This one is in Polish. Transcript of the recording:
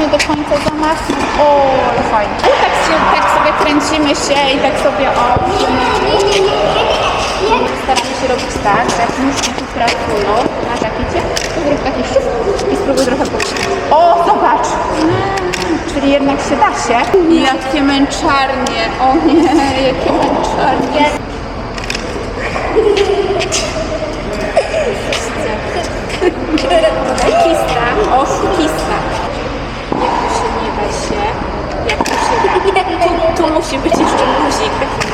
nie do końca zamachnął. O, ale fajnie. I tak, się, tak sobie kręcimy się i tak sobie o. Staramy się robić tak, że jak nóżki tu pracują na żakiecie, to zrób taki siup i spróbuj trochę puścić. O, zobacz! Czyli jednak się da się. Jakie męczarnie! O nie, jakie Tunggu sibuk,